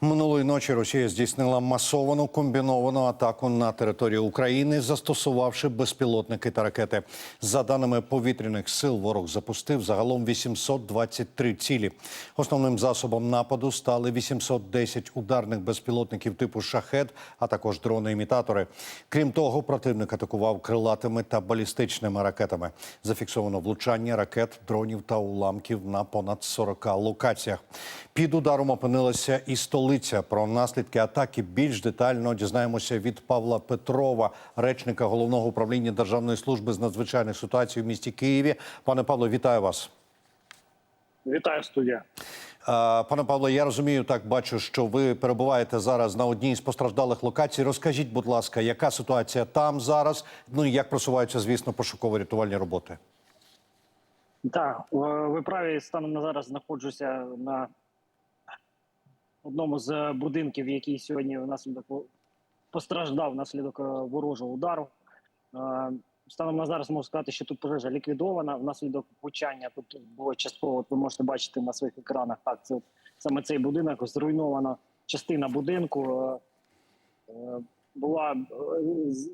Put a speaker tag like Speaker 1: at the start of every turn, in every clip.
Speaker 1: Минулої ночі Росія здійснила масовану комбіновану атаку на територію України, застосувавши безпілотники та ракети. За даними повітряних сил, ворог запустив загалом 823 цілі. Основним засобом нападу стали 810 ударних безпілотників типу шахет, а також дрони-імітатори. Крім того, противник атакував крилатими та балістичними ракетами. Зафіксовано влучання ракет, дронів та уламків на понад 40 локаціях. Під ударом опинилася і столиця. Про наслідки атаки більш детально дізнаємося від Павла Петрова, речника головного управління Державної служби з надзвичайних ситуацій в місті Києві. Пане Павло, вітаю вас.
Speaker 2: Вітаю студія.
Speaker 1: Пане Павло, я розумію, так бачу, що ви перебуваєте зараз на одній з постраждалих локацій. Розкажіть, будь ласка, яка ситуація там зараз? Ну і як просуваються, звісно, пошуково-рятувальні роботи?
Speaker 2: Так, ви праві станом на зараз знаходжуся на одному з будинків, який сьогодні внаслідок постраждав внаслідок е, ворожого удару. Е, Станом на зараз можу сказати, що тут пожежа ліквідована. Внаслідок влучання тут було частково. Ви можете бачити на своїх екранах. Так, це саме цей будинок зруйнована частина будинку. Е, Була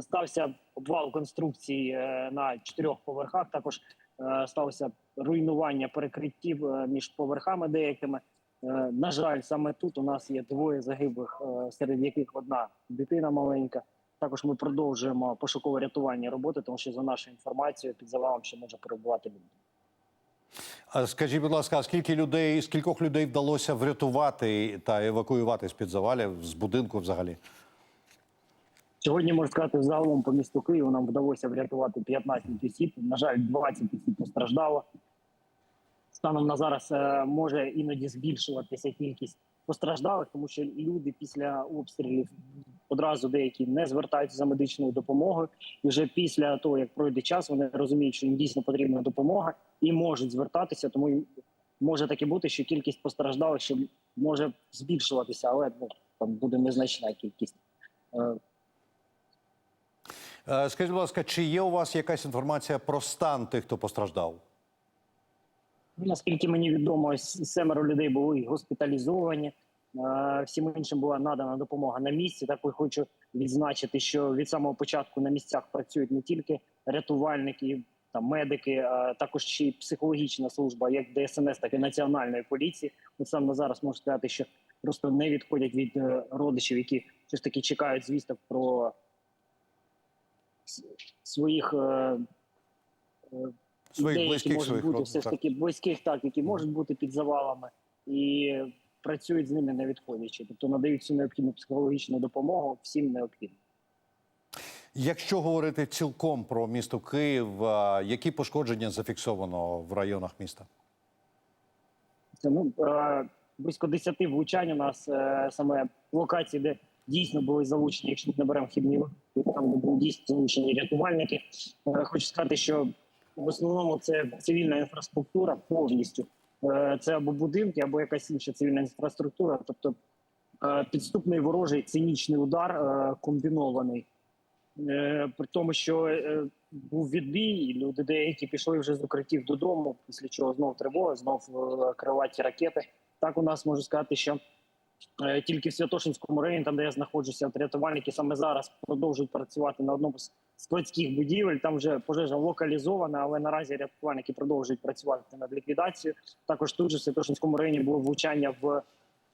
Speaker 2: стався обвал конструкції на чотирьох поверхах. Також сталося руйнування перекриттів між поверхами деякими. Е, На жаль, саме тут у нас є двоє загиблих, е, серед яких одна дитина маленька. Також ми продовжуємо пошукове рятування роботи, тому що за нашою інформацією під завалом ще може перебувати люди.
Speaker 1: А Скажіть, будь ласка, а скільки людей, скількох людей вдалося врятувати та евакуювати з під завалів з будинку взагалі?
Speaker 2: Сьогодні можна сказати, загалом по місту Києву нам вдалося врятувати 15 осіб. На жаль, 20 осіб постраждало. Станом на зараз е, може іноді збільшуватися кількість постраждалих, тому що люди після обстрілів одразу деякі не звертаються за медичною допомогою. І вже після того, як пройде час, вони розуміють, що їм дійсно потрібна допомога і можуть звертатися. Тому може таки бути, що кількість постраждалих ще може збільшуватися, але ну, там буде незначна кількість. Е,
Speaker 1: Е, Скажіть, будь ласка, чи є у вас якась інформація про стан тих, хто постраждав?
Speaker 2: Наскільки мені відомо, семеро людей були госпіталізовані. Е, Всім іншим була надана допомога на місці. Також хочу відзначити, що від самого початку на місцях працюють не тільки рятувальники, там медики, а також ще й психологічна служба, як ДСНС, так і національної поліції. От саме зараз можу сказати, що просто не відходять від е, родичів, які щось таки чекають звісток про своїх.
Speaker 1: Своїх
Speaker 2: людей,
Speaker 1: близьких,
Speaker 2: можуть
Speaker 1: своїх
Speaker 2: бути все ж таки близьких, так які можуть бути під завалами, і працюють з ними не відходячи, тобто надають всю необхідну психологічну допомогу всім необхідним.
Speaker 1: Якщо говорити цілком про місто Київ, які пошкодження зафіксовано в районах міста?
Speaker 2: Це ну е, близько 10 влучань у нас е, саме локації, де дійсно були залучені, якщо ми не беремо хібні, там були дійсно залучені рятувальники. Е, хочу сказати, що в основному це цивільна інфраструктура повністю. Е, це або будинки, або якась інша цивільна інфраструктура, тобто е, підступний ворожий цинічний удар е, комбінований. При тому, що був відбій, і люди деякі пішли вже з укриттів додому, після чого знов тривога, знов крилаті ракети. Так у нас можу сказати, що тільки в Святошинському районі, там де я знаходжуся, рятувальники саме зараз продовжують працювати на одному з складських будівель. Там вже пожежа локалізована, але наразі рятувальники продовжують працювати над ліквідацією. Також тут же в Святошинському районі було влучання в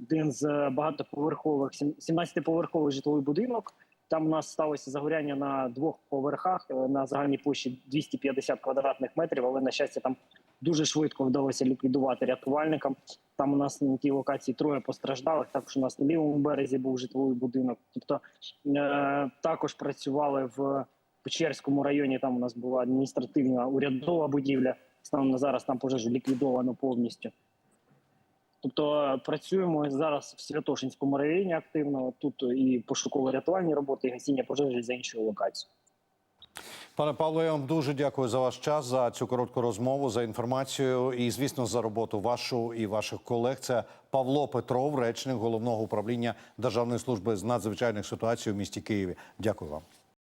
Speaker 2: один з багатоповерхових, сім- 17-поверховий житловий будинок. Там у нас сталося загоряння на двох поверхах е, на загальній площі 250 квадратних метрів, але на щастя там дуже швидко вдалося ліквідувати рятувальникам. Там у нас на тій локації троє постраждалих. Також у нас на лівому березі був житловий будинок. Тобто е, також працювали в Печерському районі. Там у нас була адміністративна урядова будівля. Станом на зараз там пожежу ліквідовано повністю. Тобто е, працюємо зараз в Святошинському районі активно. Тут і пошуково-рятувальні роботи, і гасіння пожежі за іншою локацією.
Speaker 1: Пане Павло, я вам дуже дякую за ваш час, за цю коротку розмову, за інформацію і, звісно, за роботу вашу і ваших колег. Це Павло Петров, речник головного управління Державної служби з надзвичайних ситуацій у місті Києві. Дякую вам.